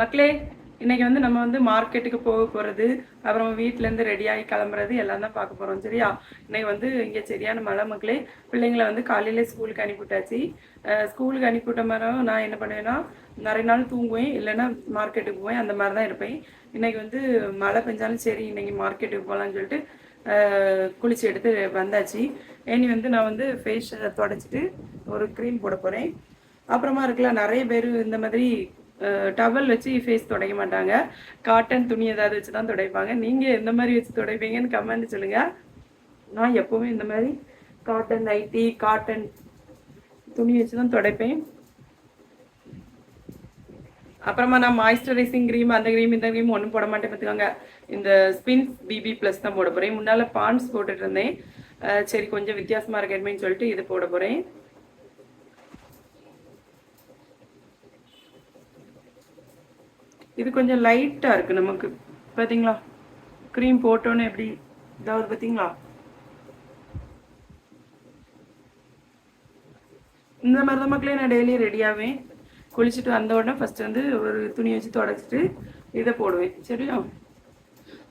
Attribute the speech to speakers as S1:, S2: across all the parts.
S1: மக்களே இன்னைக்கு வந்து நம்ம வந்து மார்க்கெட்டுக்கு போக போகிறது அப்புறம் வீட்டிலேருந்து ரெடியாகி கிளம்புறது எல்லாம் தான் பார்க்க போகிறோம் சரியா? இன்னைக்கு வந்து இங்கே சரியான மழை மக்களே. பிள்ளைங்களை வந்து காலையில ஸ்கூலுக்கு அனுப்பிவிட்டாச்சு. ஸ்கூலுக்கு அனுப்பிவிட்ட மரம் நான் என்ன பண்ணுவேன்னா நிறைய நாள் தூங்குவேன் இல்லைன்னா மார்க்கெட்டுக்கு போவேன் அந்த மாதிரி தான் இருப்பேன். இன்னைக்கு வந்து மழை பெஞ்சாலும் சரி இன்னைக்கு மார்க்கெட்டுக்கு போகலான்னு சொல்லிட்டு குளிச்சு எடுத்து வந்தாச்சு. இனி வந்து நான் வந்து ஃபேஸ் தொடச்சிட்டு ஒரு க்ரீம் போட போகிறேன் அப்புறமா இருக்குல்ல நிறைய பேர் இந்த மாதிரி டவல் வச்சு ஃபேஸ் துடைக்க மாட்டாங்க. காட்டன் துணி ஏதாவது வச்சு தான் துடைப்பாங்க. நீங்கள் எந்த மாதிரி வச்சு துடைப்பீங்கன்னு கமெண்ட் சொல்லுங்கள் நான் எப்போவுமே இந்த மாதிரி காட்டன் நைட்டி காட்டன் துணி வச்சு தான் துடைப்பேன். அப்புறமா நான் மாய்ஸ்சரைசிங் க்ரீம் அந்த க்ரீம் இந்த க்ரீம் ஒன்றும் போட மாட்டேன் பார்த்துக்கோங்க. இந்த ஸ்பின்ஸ் பிபி ப்ளஸ் தான் போட போகிறேன் முன்னால் பான்ஸ் போட்டுட்டு இருந்தேன். சரி கொஞ்சம் வித்தியாசமாக இருக்கேன்னு சொல்லிட்டு இது போட போகிறேன் இது கொஞ்சம் லைட்டாக இருக்குது நமக்கு. பார்த்தீங்களா க்ரீம் போட்டோன்னே எப்படி? இதாவது பார்த்தீங்களா இந்த மாதிரி தான் மக்களே நான் டெய்லி ரெடியாவேன் குளிச்சுட்டு வந்த உடனே ஃபர்ஸ்ட் வந்து ஒரு துணி வச்சு தொடச்சிட்டு இதை போடுவேன். சரியா?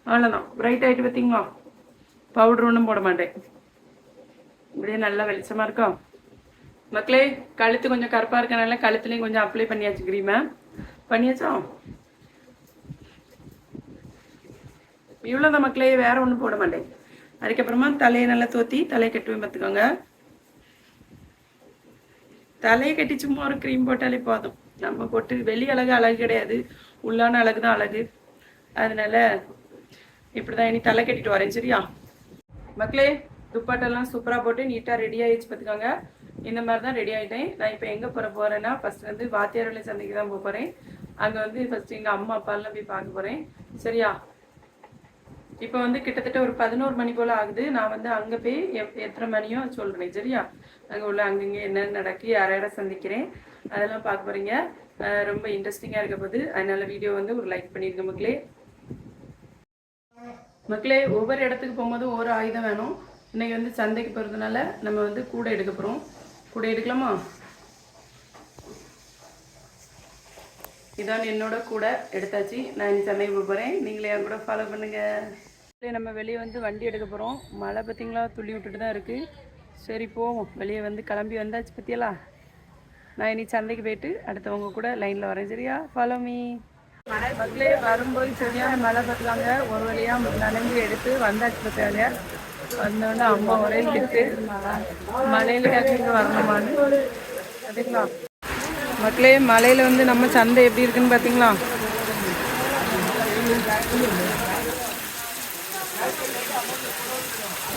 S1: அவ்வளோதான் பிரைட் ஆகிட்டு பார்த்தீங்களா பவுடர் ஒன்றும் போட மாட்டேன். இப்படியே நல்லா வெளிச்சமாக இருக்கா? மக்களே கழுத்து கொஞ்சம் கருப்பாக இருக்கனால கழுத்துலேயும் கொஞ்சம் அப்ளை பண்ணியாச்சு க்ரீமை பண்ணியாச்சா? இவ்வளோதான் மக்களே வேற ஒன்றும் போட மாட்டேன். அதுக்கப்புறமா தலையை நல்லா தோத்தி தலையை கட்டுவேன் பார்த்துக்கோங்க. தலையை கட்டி சும்மா ஒரு க்ரீம் போட்டாலே போதும். நம்ம போட்டு வெளி அழகு அழகு கிடையாது. உள்ளான அழகு தான் அழகு. அதனால இப்படிதான் இனி தலை கட்டிட்டு வரேன் சரியா? மக்களே துப்பாட்டெல்லாம் சூப்பராக போட்டு நீட்டாக ரெடி ஆகிடுச்சு பார்த்துக்கோங்க. இந்த மாதிரி தான் ரெடி ஆகிட்டேன் நான் இப்போ எங்கே போகிற போகிறேன்னா ஃபஸ்ட் வந்து வாத்தியார்வலை சந்தைக்கு தான் போக போகிறேன் அங்கே வந்து ஃபர்ஸ்ட் எங்கள் அம்மா அப்பாலாம் போய் பார்க்க போகிறேன் சரியா? இப்போ வந்து கிட்டத்தட்ட ஒரு பதினோரு மணி போல் ஆகுது. நான் வந்து அங்கே போய் எப் எத்தனை மணியோ சொல்கிறேன் சரியா? அங்கே உள்ள அங்கங்கே என்ன நடக்கு யார யாரை சந்திக்கிறேன் அதெல்லாம் பார்க்க போகிறீங்க ரொம்ப இன்ட்ரெஸ்டிங்காக இருக்க போது. அதனால வீடியோ வந்து ஒரு லைக் பண்ணிருங்க மக்களே. மக்களே ஒவ்வொரு இடத்துக்கு போகும்போது ஒரு ஆயுதம் வேணும். இன்னைக்கு வந்து சந்தைக்கு போகிறதுனால நம்ம வந்து கூடை எடுக்க போகிறோம் கூடை எடுக்கலாமா? இதான் என்னோட கூட எடுத்தாச்சு. நான் இனி சென்னை போக போகிறேன் நீங்களே என் கூட ஃபாலோ பண்ணுங்கள் நம்ம வெளியே வந்து வண்டி எடுக்க போகிறோம் மழை பார்த்திங்களா? துள்ளி விட்டுட்டு தான் இருக்குது சரி போவோம். வெளியே வந்து கிளம்பி வந்தாச்சு பற்றியலா நான் இனி சந்தைக்கு போயிட்டு அடுத்தவங்க கூட லைனில் வரேன். சரியா? ஃபாலோ மீ மழை பக்கிலே வரும்போது சரியான மழை பார்த்துக்காங்க ஒரு வழியாக நனைஞ்சு எடுத்து வந்தாச்சு பார்த்தாங்க வந்தோடனே அம்மா ஒரே திட்டு. மழையில கேட்க வரணுமான்னு. அதுக்கலாம் மக்களே மலையில் வந்து நம்ம சந்தை எப்படி இருக்குன்னு பார்த்தீங்களா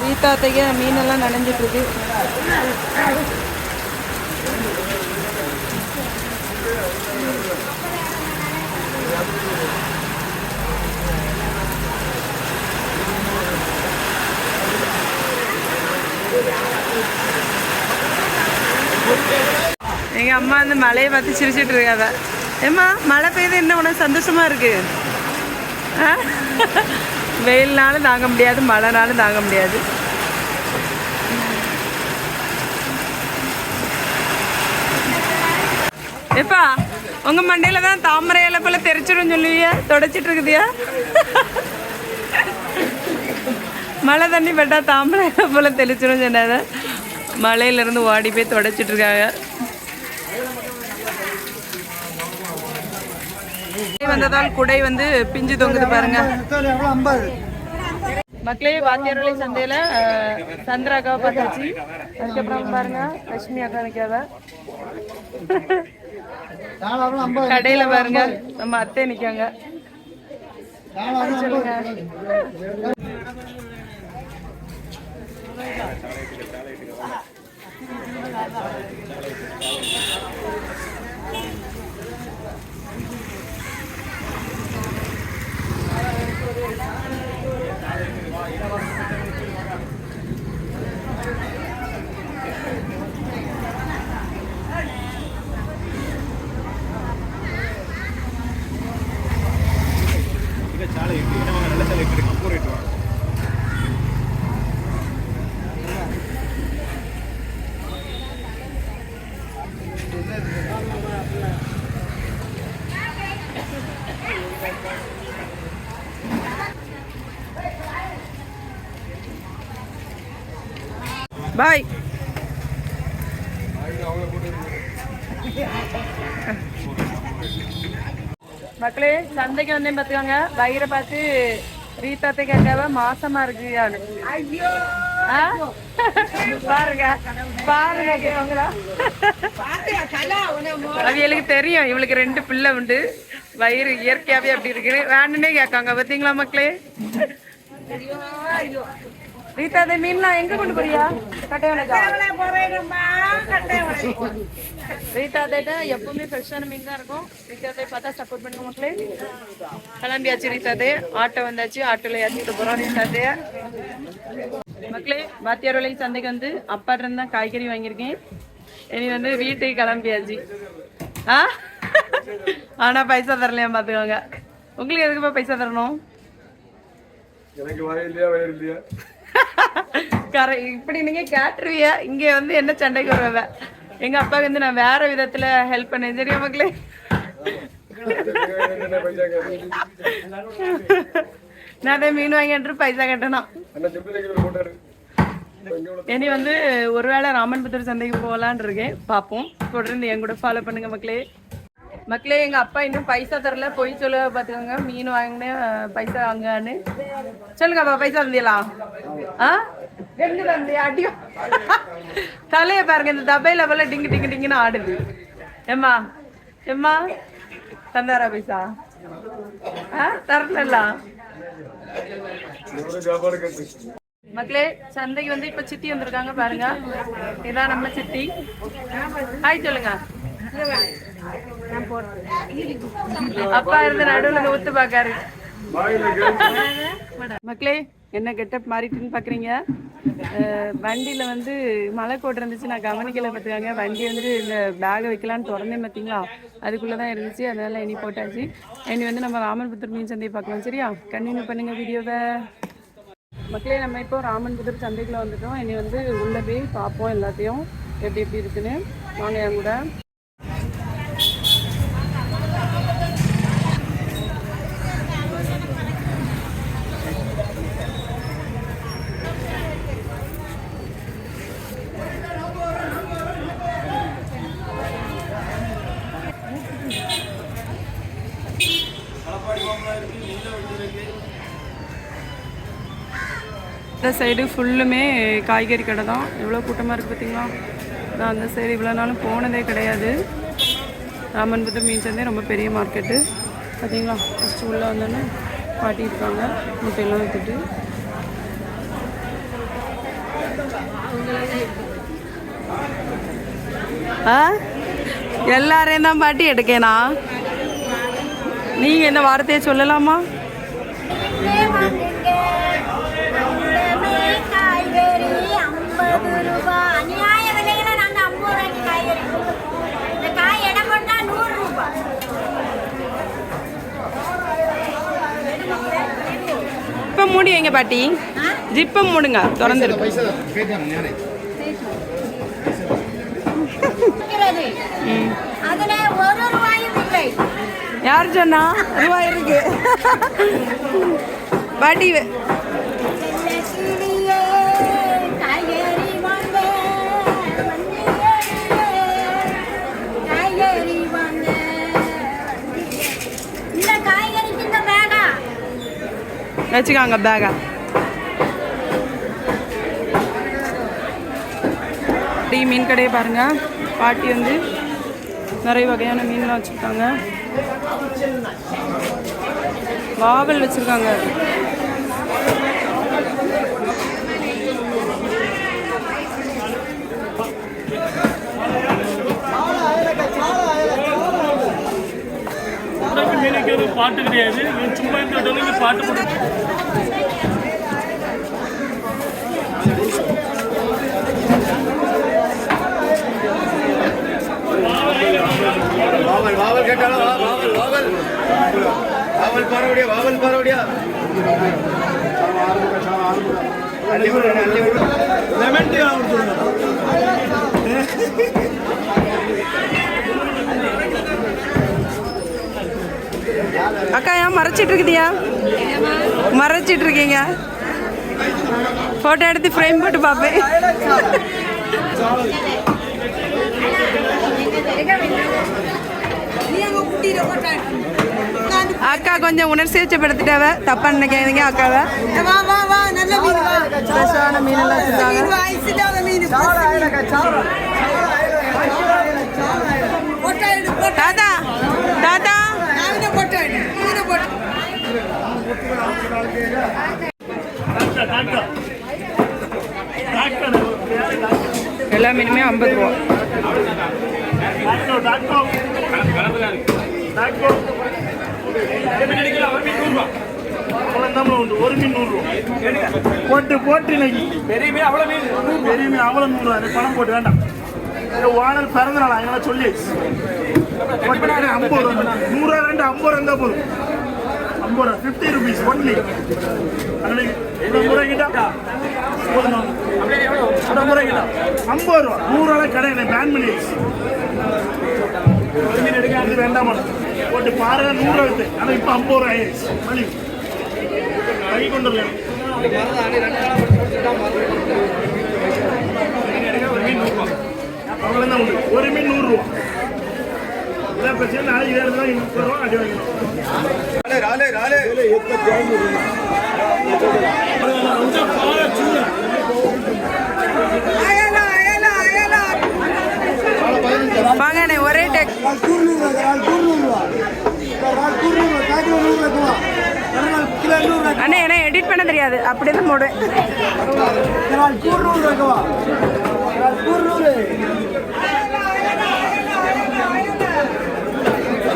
S1: வீட்டாத்தைக்கு மீனெல்லாம் நனைஞ்சிட்டு இருக்கு. எங்க அம்மா அந்த மழையை பார்த்து சிரிச்சிட்டு இருக்காத. ஏம்மா மழை பெய்யுது என்ன உனக்கு சந்தோஷமா இருக்கு? ஆ? வெயில்னாலும் தாங்க முடியாது மழைனாலும் தாங்க முடியாது. எப்பா உங்க மண்டையில தான் தாமரை இலை போல தெரிச்சிடும் சொல்லுவியா தொடச்சிட்டு இருக்குதியா? மழை தண்ணி பட்டா தாமரை இலை போல தெளிச்சிடும் சொன்னாத மலையில இருந்து ஓடி போய் தொடச்சிட்டு இருக்காங்க. வந்ததால் குடை வந்து பிஞ்சு தொங்குது பாருங்க. மக்களே வாத்தியார்வழி சந்தையில சந்திர சந்திரா அக்காவை பார்த்தாச்சு. அதுக்கப்புறம் பாருங்க லட்சுமி அக்கா நிக்காத கடையில பாருங்க நம்ம அத்தை நிக்காங்க சொல்லுங்க.
S2: சாலை எப்படி? நம்ம நல்ல சாலை எப்படி? கம்பூர் வாங்க
S1: பாய். மக்களே சந்தைக்கு வந்தேன் பார்த்துக்கோங்க. வயிறை பார்த்து ரீதாத்தை கேட்காவ மாசமா இருக்கு ஆ? பாருங்க பாருங்க அவியலுக்கு தெரியும் இவளுக்கு ரெண்டு பிள்ளை உண்டு. வயிறு இயற்கையாவே அப்படி இருக்கு வேணுன்னே கேட்காங்க பார்த்தீங்களா மக்களே? ரீதா அதை மீன்லாம் எங்க கொண்டு போறியா? கட்டைவனக்கா ரீதா தேட்ட எப்பவுமே ஃப்ரெஷ்ஷான மீன் தான் இருக்கும். ரீதா தே பார்த்தா சப்போர்ட் பண்ணுங்க மக்களே. கிளம்பியாச்சு ரீதா தே ஆட்டோ வந்தாச்சு. ஆட்டோல ஏற்றிட்டு போறோம் ரீதா தே மக்களே வாத்தியார் விலை சந்தைக்கு வந்து அப்பாட்ட இருந்து தான் காய்கறி வாங்கியிருக்கேன். இனி வந்து வீட்டுக்கு கிளம்பியாச்சு. ஆ? ஆனா பைசா தரலையா பாத்துக்கோங்க உங்களுக்கு எதுக்குப்பா பைசா தரணும்?
S2: எனக்கு வயிறு இல்லையா
S1: கரை இப்படி நீங்க கேட்டுருவிய. இங்க வந்து என்ன சண்டைக்கு வருவ? எங்க அப்பா வந்து நான் வேற விதத்துல ஹெல்ப் பண்ணேன். சரியா மக்களே? நான் அதே மீன் வாங்கிட்டு பைசா கட்டணும். இனி வந்து ஒருவேளை ராமன்புத்தூர் சந்தைக்கு போகலான்னு இருக்கேன். பார்ப்போம். தொடர்ந்து என் கூட ஃபாலோ பண்ணுங்க மக்களே. மக்களே எங்க அப்பா இன்னும் பைசா தரல. போய் சொல்ல பாத்துக்கோங்க. மீன் வாங்கினேன் பைசா வாங்கன்னு சொல்லுங்க அப்பா பைசா தந்தியலா? ஆ? ரெண்டு தந்தியா அடியோ தலைய பாருங்க இந்த தபையில போல டிங்கு டிங்கு டிங்குன்னு ஆடுது. எம்மா எம்மா தந்தாரா பைசா? ஆ? தரல மக்களே சந்தைக்கு வந்து இப்ப சித்தி வந்திருக்காங்க பாருங்க. இதான் நம்ம சித்தி. ஹாய் சொல்லுங்க. அப்பா இருந்து நடுவுல ஊத்து பாக்காரு. மக்களே என்ன கெட்டப் மாறிட்டுன்னு பாக்குறீங்க? வண்டியில வந்து மழை கோட்டு இருந்துச்சு நான் கவனிக்கல பார்த்துக்காங்க. வண்டி வந்து இந்த பேகை வைக்கலான்னு திறந்தேன் பார்த்தீங்களா? அதுக்குள்ளதான் இருந்துச்சு அதனால இனி போட்டாச்சு. இனி வந்து நம்ம ராமன்புத்தூர் மீன் சந்தையை பார்க்கலாம் சரியா? கண்டினியூ பண்ணுங்க வீடியோவை. மக்களே நம்ம இப்போ ராமன்புதூர் சந்தைக்குள்ள வந்துட்டோம். இனி வந்து உள்ள போய் பார்ப்போம் எல்லாத்தையும். எப்படி எப்படி இருக்குன்னு. வாங்க என் கூட. இந்த சைடு ஃபுல்லுமே காய்கறி கடை தான். எவ்வளோ கூட்டமாக இருக்குது பார்த்தீங்களா நான் அந்த சைடு இவ்வளோ நாளும் போனதே கிடையாது. ராமன்புத்தூர் மீன் சந்தை ரொம்ப பெரிய மார்க்கெட்டு பார்த்தீங்களா ஃபஸ்ட்டு உள்ளே வந்தோன்னே பாட்டியிருக்காங்க முட்டையெல்லாம் விற்றுட்டு ஆ? எல்லாரையும் தான் பாட்டி எடுக்கேனா? நீங்கள் இந்த வார்த்தையை சொல்லலாமா?
S3: அநியாய விலையில நாங்க ஐம்பது ரூபாய்க்கு காய்கறி கொடுப்போம். இந்த காய் எடை போட்டா நூறு ரூபாய்
S1: இப்போ மூடி வைங்க பாட்டி. ஜிப்பை மூடுங்க. திறந்துருக்கு. யார் சொன்னா? ரூபாய் இருக்கு. பாட்டி வச்சுக்காங்க பேகை டீ மீன் கடையை பாருங்க. பாட்டி வந்து நிறைய வகையான மீன்லாம் வச்சுருக்காங்க. வாவல் வச்சுருக்காங்க
S4: உனக்கு மீனுக்கு பாட்டு கிடையாது. நீ சும்மா இந்த டொலிக்கு பாட்டு போட்டு
S2: வாவல் வாவல் கேட்டாலும் வா, வாவல் வாவல். வாவல் பாரோடியா வாவல் விடு லெமன் டீ ஆகும் சொல்லுங்க
S1: அக்கா ஏன் மறைச்சிட்டு இருக்குதியா மறைச்சிட்டு இருக்கீங்க ஃபோட்டோ எடுத்து ஃப்ரேம் போட்டு பார்ப்பேன். அக்கா கொஞ்சம் உணர்ச்சி வச்சப்படுத்திட்டாவ தப்பா நினைக்காதீங்க அக்காவை.
S5: மீன்
S1: ஃப்ரெஷ்ஷான மீனெல்லாம்
S5: மீன்
S1: தாத்தா தாத்தா. எல்லா மீனுமே ஐம்பது ரூபா.
S4: டாக்டர் டாக்டர் டாக்டர் அவ்வளோ உண்டு ஒரு மீன் நூறுரூவா போட்டு போட்டு இன்னைக்கு. பெரிய மீன். அவ்வளோ மீன் பெரிய மீன் அவ்வளோ நூறுரூவா பணம் போட்டு வேண்டாம். ஓனர் பிறந்த நாள் அதனால சொல்லி. ஐம்பது ரூபா நூறுரூவா ரெண்டு ஐம்பது ரூபா இருந்தால் போதும் ஐம்பது ரூபா ஃபிஃப்டி ருபீஸ் ஒன்லி ஐம்பது போதும் ஐம்பது ஐம்பது ரூபா நூறுரூவா கடையில் பேன் பண்ணிடுச்சு ஒரு மீன் எடுக்க போட்டு பாருங்க நூறுரூவா வித்து ஆனால் இப்போ ஐம்பது ரூபா. ஆயிடுச்சு மணி கை கொண்டு அவ்வளோதான் உண்டு ஒரு மீன் நூறுரூவா
S1: வாங்கண்ணே ஒரே டெக். அண்ணே என்ன எடிட் பண்ண தெரியாது. அப்படியே தான் போடுவேன்.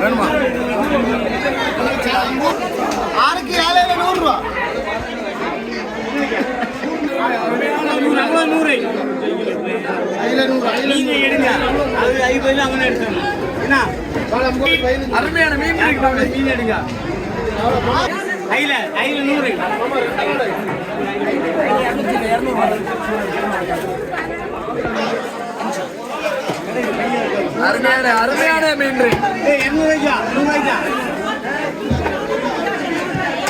S2: வேணுமா ஆறுக்கு ஏழு நூறு ரூபா அருமையான மீன் மீன் எடுங்க அருமையான அருமையான மீன்.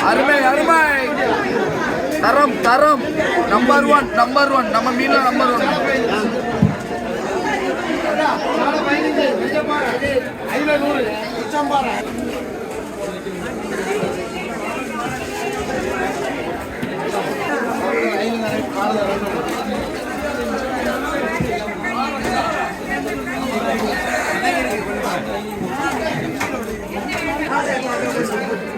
S2: அருமை அருமை. தரம் தரம். நம்பர் ஒன் நம்பர் ஒன் நம்ம மீன்ல நம்பர் ஒன்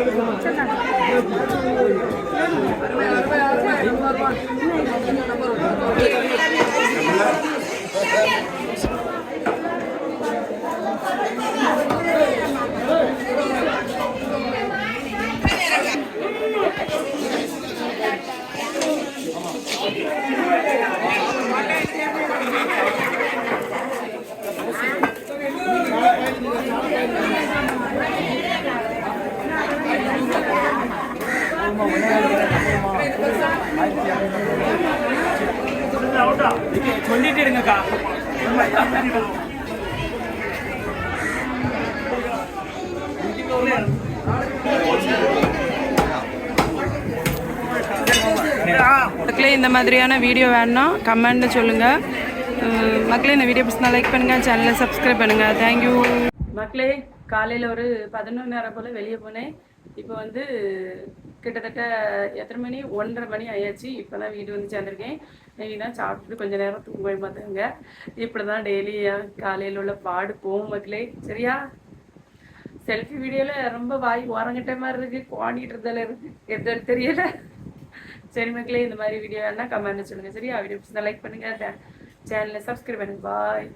S1: Come
S4: on.
S6: சொல்லிட்டு இருங்கக்கா.
S1: மக்களே இந்த மாதிரியான வீடியோ வேணும்னா கமெண்ட்ல சொல்லுங்கள் மக்களே இந்த வீடியோ பிடிச்சா லைக் பண்ணுங்கள் சேனலை சப்ஸ்கிரைப் பண்ணுங்கள் தேங்க்யூ மக்களே காலையில் ஒரு பதினொன்று நேரம் போல் வெளியே போனேன். இப்போ வந்து கிட்டத்தட்ட எத்தனை மணி? ஒன்றரை மணி ஆயாச்சு. இப்போ தான் வீடு வந்து சேர்ந்துருக்கேன். நெய் தான் சாப்பிட்டுட்டு கொஞ்ச நேரம் தூங்க பார்த்துங்க இப்படி தான் டெய்லி காலையில் உள்ள பாடு போகும் மக்களே. சரியா? செல்ஃபி வீடியோவில் ரொம்ப வாய் உறங்கிட்ட மாதிரி இருக்கு. குவாண்டிட்டு இருந்தால இருக்கு. எதுவும் தெரியல. சரி மக்களே இந்த மாதிரி வீடியோ வேணா கமெண்ட் சொல்லுங்க. சரியா? வீடியோ லைக் பண்ணுங்க. சேனலை சப்ஸ்கிரைப் பண்ணுங்க. பாய்